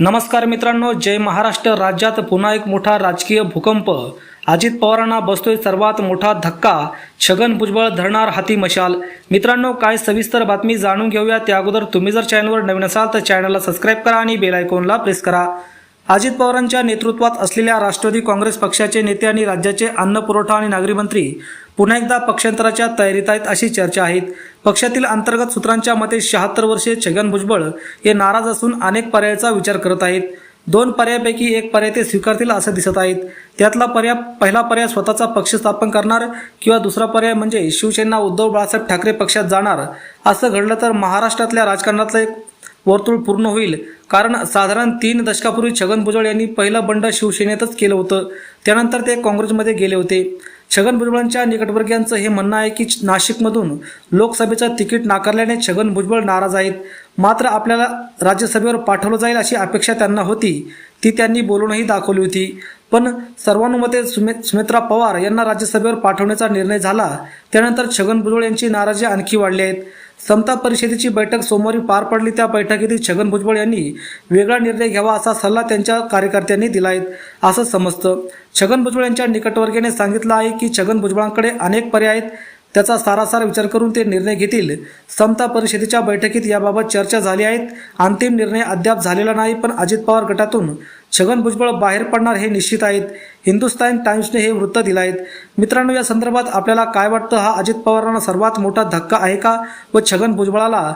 नमस्कार मित्रांनो जय महाराष्ट्र राज्यात पुन्हा एक मोठा राजकीय भूकंप. अजित पवारांना बसतोय सर्वात मोठा धक्का छगन भुजबळ धरणार हाती मशाल. मित्रांनो काय सविस्तर बातमी जाणून घेऊया. त्या अगोदर तुम्ही जर चॅनलवर नवीन असाल तर चॅनलला सबस्क्राईब करा आणि बेल आयकॉनला प्रेस करा. अजित पवारांच्या नेतृत्वात असलेल्या राष्ट्रवादी काँग्रेस पक्षाचे नेते आणि राज्याचे अन्न पुरवठा आणि नागरी मंत्री पुन्हा एकदा पक्षांतराच्या तयारीत आहेत अशी चर्चा आहेत पक्षातील अंतर्गत सूत्रांच्या मते शहात्तर वर्षीय छगन भुजबळ हे नाराज असून अनेक पर्यायाचा विचार करत आहेत. दोन पर्यायापैकी एक पर्याय ते स्वीकारतील असं दिसत आहेत. त्यातला पर्याय पहिला पर्याय स्वतःचा पक्ष स्थापन करणार किंवा दुसरा पर्याय म्हणजे शिवसेना उद्धव बाळासाहेब ठाकरे पक्षात जाणार असं घडलं तर महाराष्ट्रातल्या राजकारणातलं एक वर्तुळ पूर्ण होईल. कारण साधारण तीन दशकापूर्वी छगन भुजबळ यांनी पहिलं बंड शिवसेनेतच केलं होतं. त्यानंतर ते काँग्रेसमध्ये गेले होते. छगन भुजबळांच्या निकटवर्गीयांचं हे म्हणणं आहे की नाशिकमधून लोकसभेचं तिकीट नाकारल्याने छगन भुजबळ नाराज आहेत. मात्र आपल्याला राज्यसभेवर पाठवलं जाईल अशी अपेक्षा त्यांना होती. ती त्यांनी बोलूनही दाखवली होती. पण सर्वानुमते सुमे सुमित्रा पवार यांना राज्यसभेवर पाठवण्याचा निर्णय झाला. त्यानंतर छगन भुजबळ यांची नाराजी आणखी वाढली आहेत समता परिषदेची बैठक सोमवारी पार पडली. त्या बैठकीत छगन भुजबळ यांनी वेगळा निर्णय घ्यावा असा सल्ला त्यांच्या कार्यकर्त्यांनी दिला आहे असं समजतं. छगन भुजबळ यांच्या निकटवर्गीयाने सांगितलं आहे की छगन भुजबळांकडे अनेक पर्याय आहेत. त्याचा सारासार विचार करून ते निर्णय घेतील. समता परिषदेच्या बैठकीत याबाबत चर्चा झाली आहेत अंतिम निर्णय अद्याप झालेला नाही पण अजित पवार गटातून छगन भुजबळ बाहेर पडणार हे निश्चित आहेत. हिंदुस्तान टाइम्सने हे वृत्त दिलं आहेत मित्रांनो या संदर्भात आपल्याला काय वाटतं? हा अजित पवारांना सर्वात मोठा धक्का आहे का? व छगन भुजबळाला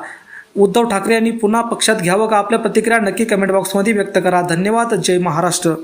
उद्धव ठाकरे यांनी पुन्हा पक्षात घ्यावं का? आपल्या प्रतिक्रिया नक्की कमेंट बॉक्समध्ये व्यक्त करा. धन्यवाद. जय महाराष्ट्र.